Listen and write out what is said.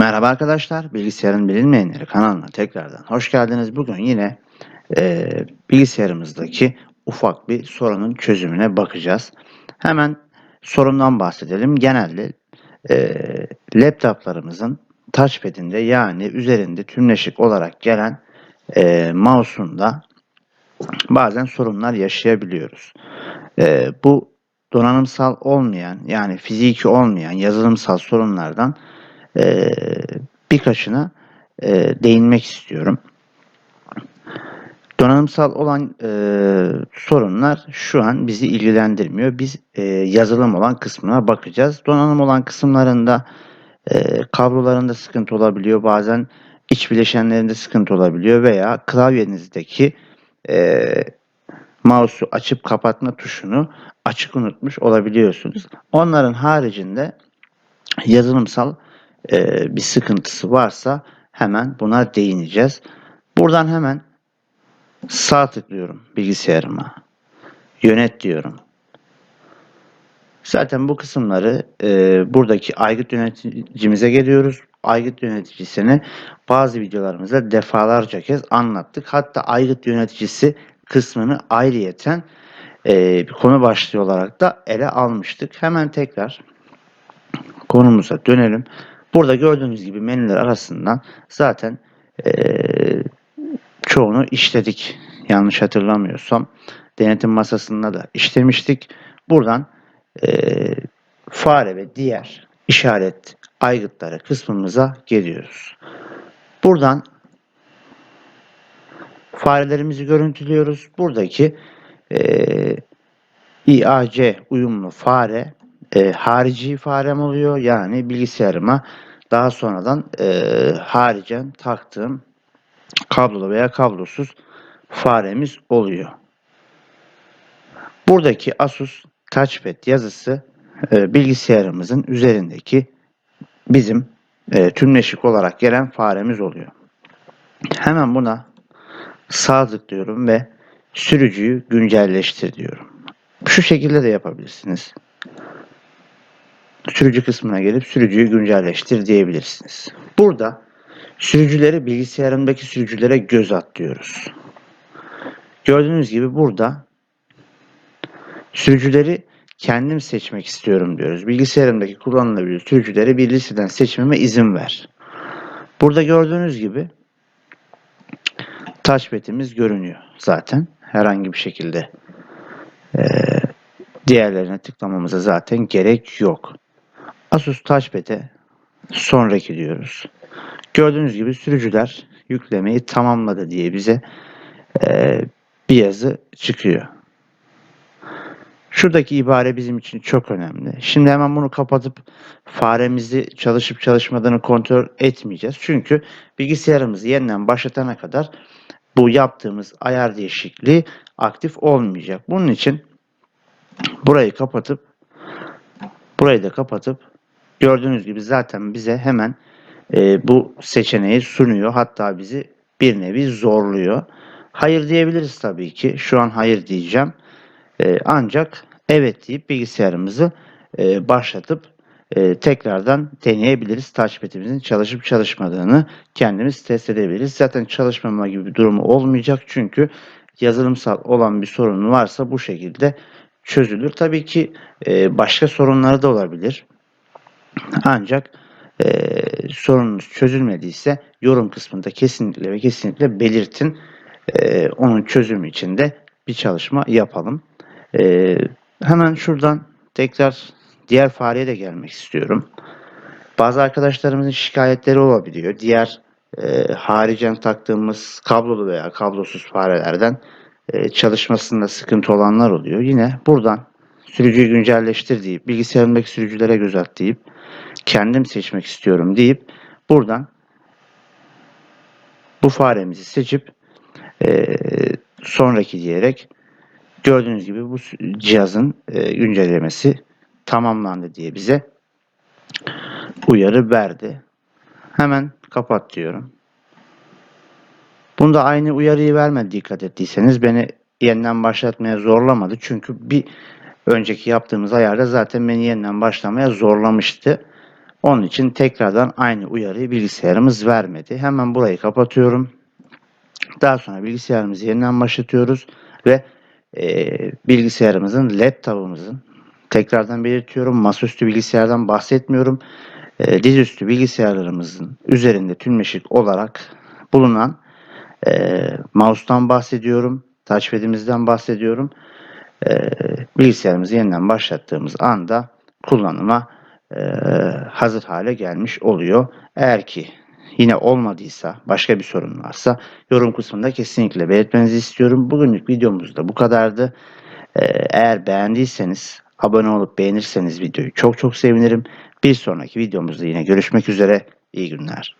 Merhaba arkadaşlar, Bilgisayarın Bilinmeyenleri kanalına tekrardan hoş geldiniz. Bugün yine e, bilgisayarımızdaki ufak bir sorunun çözümüne bakacağız. Hemen sorundan bahsedelim. Genelde e, laptoplarımızın touchpad'inde yani üzerinde tümleşik olarak gelen e, mouse'unda bazen sorunlar yaşayabiliyoruz. E, bu donanımsal olmayan yani fiziki olmayan yazılımsal sorunlardan e, birkaçına e, değinmek istiyorum. Donanımsal olan e, sorunlar şu an bizi ilgilendirmiyor. Biz e, yazılım olan kısmına bakacağız. Donanım olan kısımlarında e, kablolarında sıkıntı olabiliyor. Bazen iç bileşenlerinde sıkıntı olabiliyor veya klavyenizdeki e, mouse'u açıp kapatma tuşunu açık unutmuş olabiliyorsunuz. Onların haricinde yazılımsal e, bir sıkıntısı varsa hemen buna değineceğiz. Buradan hemen sağ tıklıyorum bilgisayarıma. Yönet diyorum. Zaten bu kısımları e, buradaki aygıt yöneticimize geliyoruz. Aygıt yöneticisini bazı videolarımızda defalarca kez anlattık. Hatta aygıt yöneticisi kısmını ayrıyeten e, bir konu başlığı olarak da ele almıştık. Hemen tekrar konumuza dönelim. Burada gördüğünüz gibi menüler arasından zaten e, çoğunu işledik. Yanlış hatırlamıyorsam. Denetim masasında da işlemiştik. Buradan e, fare ve diğer işaret aygıtları kısmımıza geliyoruz. Buradan farelerimizi görüntülüyoruz. Buradaki e, IAC uyumlu fare e, harici farem oluyor. Yani bilgisayarıma daha sonradan e, haricen taktığım kablolu veya kablosuz faremiz oluyor. Buradaki Asus Touchpad yazısı e, bilgisayarımızın üzerindeki bizim e, tümleşik olarak gelen faremiz oluyor. Hemen buna sağ tıklıyorum ve sürücüyü güncelleştir diyorum. Şu şekilde de yapabilirsiniz sürücü kısmına gelip sürücüyü güncelleştir diyebilirsiniz. Burada sürücüleri bilgisayarındaki sürücülere göz at diyoruz. Gördüğünüz gibi burada sürücüleri kendim seçmek istiyorum diyoruz. Bilgisayarımdaki kullanılabilir sürücüleri bir listeden seçmeme izin ver. Burada gördüğünüz gibi touchpad'imiz görünüyor zaten. Herhangi bir şekilde e, diğerlerine tıklamamıza zaten gerek yok. Asus Touchpad'e sonraki diyoruz. Gördüğünüz gibi sürücüler yüklemeyi tamamladı diye bize e, bir yazı çıkıyor. Şuradaki ibare bizim için çok önemli. Şimdi hemen bunu kapatıp faremizi çalışıp çalışmadığını kontrol etmeyeceğiz. Çünkü bilgisayarımızı yeniden başlatana kadar bu yaptığımız ayar değişikliği aktif olmayacak. Bunun için burayı kapatıp burayı da kapatıp Gördüğünüz gibi zaten bize hemen e, bu seçeneği sunuyor. Hatta bizi bir nevi zorluyor. Hayır diyebiliriz tabii ki. Şu an hayır diyeceğim. E, ancak evet deyip bilgisayarımızı e, başlatıp e, tekrardan deneyebiliriz. Touchpad'imizin çalışıp çalışmadığını kendimiz test edebiliriz. Zaten çalışmama gibi bir durumu olmayacak. Çünkü yazılımsal olan bir sorun varsa bu şekilde çözülür. Tabii ki e, başka sorunları da olabilir. Ancak e, sorununuz çözülmediyse yorum kısmında kesinlikle ve kesinlikle belirtin. E, onun çözümü için de bir çalışma yapalım. E, hemen şuradan tekrar diğer fareye de gelmek istiyorum. Bazı arkadaşlarımızın şikayetleri olabiliyor. Diğer e, haricen taktığımız kablolu veya kablosuz farelerden e, çalışmasında sıkıntı olanlar oluyor. Yine buradan sürücüyü güncelleştir deyip bilgisayarındaki sürücülere göz at deyip kendim seçmek istiyorum deyip buradan bu faremizi seçip e, sonraki diyerek gördüğünüz gibi bu cihazın e, güncellemesi tamamlandı diye bize uyarı verdi. Hemen kapat diyorum. Bunda aynı uyarıyı vermedi dikkat ettiyseniz beni yeniden başlatmaya zorlamadı. Çünkü bir önceki yaptığımız ayarda zaten beni yeniden başlamaya zorlamıştı. Onun için tekrardan aynı uyarıyı bilgisayarımız vermedi. Hemen burayı kapatıyorum. Daha sonra bilgisayarımızı yeniden başlatıyoruz ve e, bilgisayarımızın led tabımızın tekrardan belirtiyorum masaüstü bilgisayardan bahsetmiyorum. E, dizüstü bilgisayarlarımızın üzerinde tümleşik olarak bulunan e, mouse'tan bahsediyorum. Touchpad'imizden bahsediyorum. E, bilgisayarımızı yeniden başlattığımız anda kullanıma e, hazır hale gelmiş oluyor. Eğer ki yine olmadıysa, başka bir sorun varsa yorum kısmında kesinlikle belirtmenizi istiyorum. Bugünlük videomuz da bu kadardı. Ee, Eğer beğendiyseniz abone olup beğenirseniz videoyu çok çok sevinirim. Bir sonraki videomuzda yine görüşmek üzere. İyi günler.